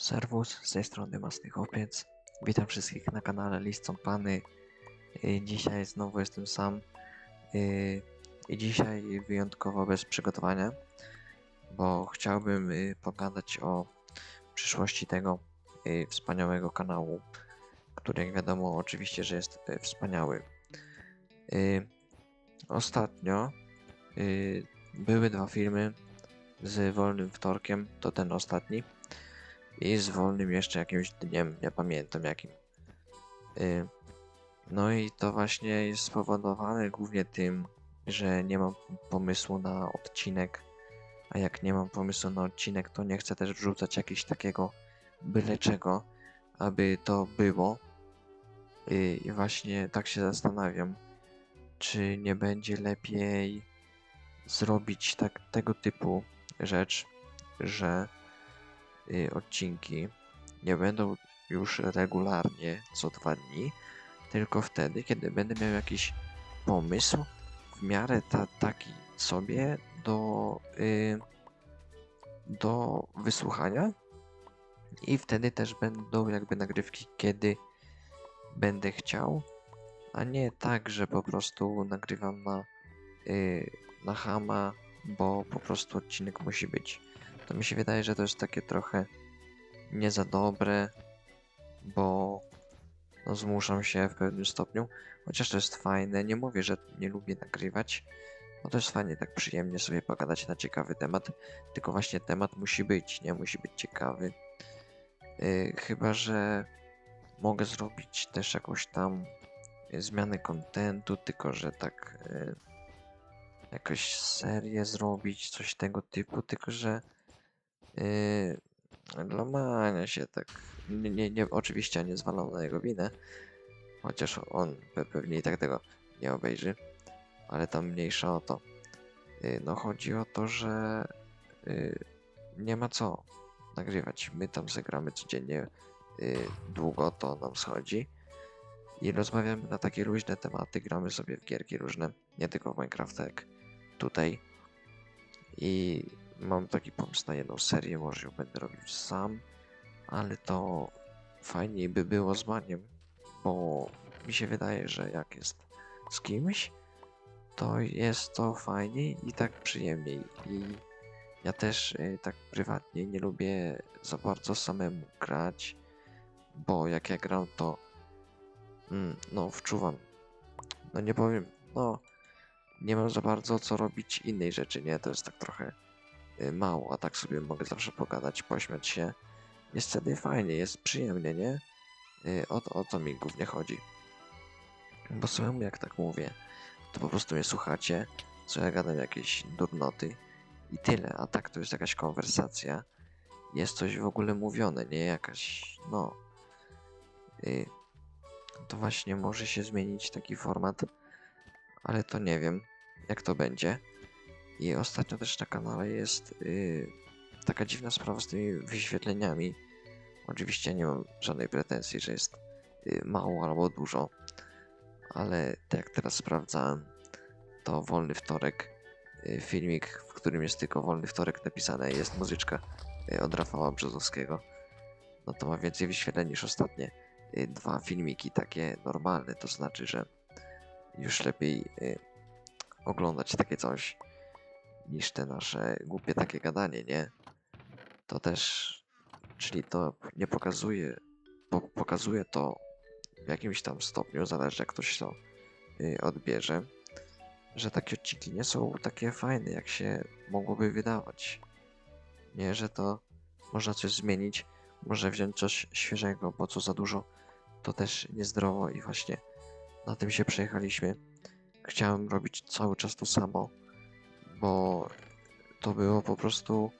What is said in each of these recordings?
Serwus, z tej strony Masny Chłopiec. Witam wszystkich na kanale List Pany. Y, Dzisiaj znowu jestem sam. Y, I dzisiaj wyjątkowo bez przygotowania, bo chciałbym y, pogadać o przyszłości tego wspaniałego kanału, który jak wiadomo oczywiście, że jest wspaniały. Ostatnio były dwa filmy z wolnym wtorkiem, to ten ostatni. I z wolnym jeszcze jakimś dniem, nie pamiętam jakim. Y, No i to właśnie jest spowodowane głównie tym, że nie mam pomysłu na odcinek. A jak nie mam pomysłu na odcinek, to nie chcę też wrzucać jakiegoś takiego byle czego, aby to było. Y, I właśnie tak się zastanawiam, czy nie będzie lepiej zrobić tak tego typu rzecz, że odcinki nie będą już regularnie co dwa dni, tylko wtedy, kiedy będę miał jakiś pomysł w miarę ta, taki sobie do, y, do wysłuchania. I wtedy też będą jakby nagrywki, kiedy będę chciał, a nie tak, że po prostu nagrywam na, y, na hama, bo po prostu odcinek musi być to mi się wydaje, że to jest takie trochę nie za dobre, bo no, zmuszam się w pewnym stopniu, chociaż to jest fajne. Nie mówię, że nie lubię nagrywać, bo to jest fajnie tak przyjemnie sobie pogadać na ciekawy temat, tylko właśnie temat musi być, nie musi być ciekawy. Yy, chyba, że mogę zrobić też jakąś tam zmianę kontentu, tylko że tak yy, jakoś serię zrobić, coś tego typu, tylko że Yy, się tak. Nie, nie, oczywiście nie zwalał na jego winę. Chociaż on pe pewnie i tak tego nie obejrzy. Ale tam mniejsza o to. Yy, no chodzi o to, że yy, nie ma co nagrywać. My tam zagramy codziennie. Yy, długo to nam schodzi. I rozmawiamy na takie luźne tematy. Gramy sobie w gierki różne. Nie tylko w Minecrafta jak tutaj. I mam taki pomysł na jedną serię, może ją będę robił sam, ale to fajniej by było z Maniem, bo mi się wydaje, że jak jest z kimś, to jest to fajniej i tak przyjemniej. I ja też y, tak prywatnie nie lubię za bardzo samemu grać, bo jak ja gram, to mm, no wczuwam. No nie powiem, no nie mam za bardzo co robić innej rzeczy, nie? To jest tak trochę mało, a tak sobie mogę zawsze pogadać, pośmiać się. Jest wtedy fajnie, jest przyjemnie, nie? Y, O, to- o to mi głównie chodzi. Bo samemu jak tak mówię, to po prostu mnie słuchacie, co ja gadam jakieś durnoty i tyle, a tak to jest jakaś konwersacja. Jest coś w ogóle mówione, nie jakaś, no... y, To właśnie może się zmienić taki format, ale to nie wiem, jak to będzie. I ostatnio też na kanale jest yy, taka dziwna sprawa z tymi wyświetleniami. Oczywiście nie mam żadnej pretensji, że jest yy, mało albo dużo, ale tak jak teraz sprawdzałem, to wolny wtorek, yy, filmik, w którym jest tylko wolny wtorek napisane, jest muzyczka yy, od Rafała Brzozowskiego. No to ma więcej wyświetleń niż ostatnie yy, dwa filmiki takie normalne, to znaczy, że już lepiej yy, oglądać takie coś niż te nasze głupie takie gadanie, nie? To też, czyli to nie pokazuje, bo pokazuje to w jakimś tam stopniu, zależy jak ktoś to y, odbierze, że takie odcinki nie są takie fajne, jak się mogłoby wydawać. Nie, że to można coś zmienić, może wziąć coś świeżego, bo co za dużo, to też niezdrowo i właśnie na tym się przejechaliśmy chciałem robić cały czas to samo, bo to było po prostu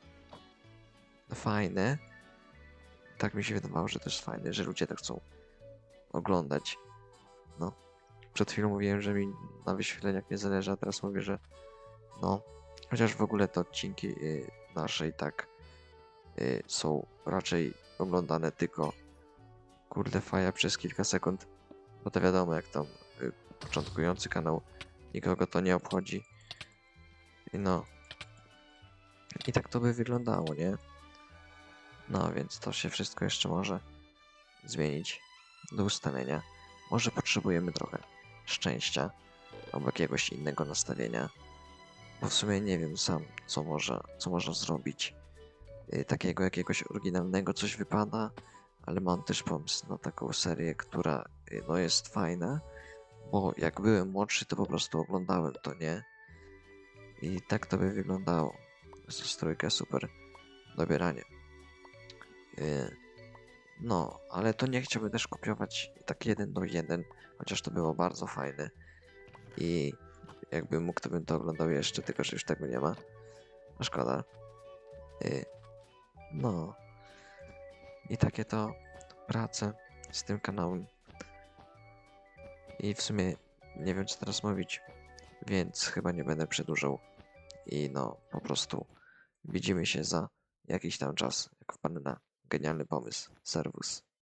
fajne. Tak mi się wydawało, że jest fajne, że ludzie to chcą oglądać. No, przed chwilą mówiłem, że mi na wyświetleniach nie zależy, a teraz mówię, że no, chociaż w ogóle te odcinki y, nasze i tak y, są raczej oglądane tylko kurde faja przez kilka sekund, bo to wiadomo jak tam y, początkujący kanał, nikogo to nie obchodzi. No. I tak to by wyglądało, nie? No więc to się wszystko jeszcze może zmienić do ustawienia. Może potrzebujemy trochę szczęścia albo jakiegoś innego nastawienia. Bo w sumie nie wiem sam, co można, co można zrobić. Y, Takiego jakiegoś oryginalnego coś wypada, ale mam też pomysł na taką serię, która y, no jest fajna, bo jak byłem młodszy, to po prostu oglądałem to, nie? I tak to by wyglądało. To strójka super. Dobieranie. Y, No, ale to nie chciałbym też kopiować tak jeden do jeden, chociaż to było bardzo fajne. I jakbym mógł, to bym to oglądał jeszcze, tylko że już tego nie ma. A szkoda. Y, No. I takie to prace z tym kanałem. I w sumie nie wiem co teraz mówić, więc chyba nie będę przedłużał. I no, po prostu widzimy się za jakiś tam czas, jak wpadnę na genialny pomysł. Serwus.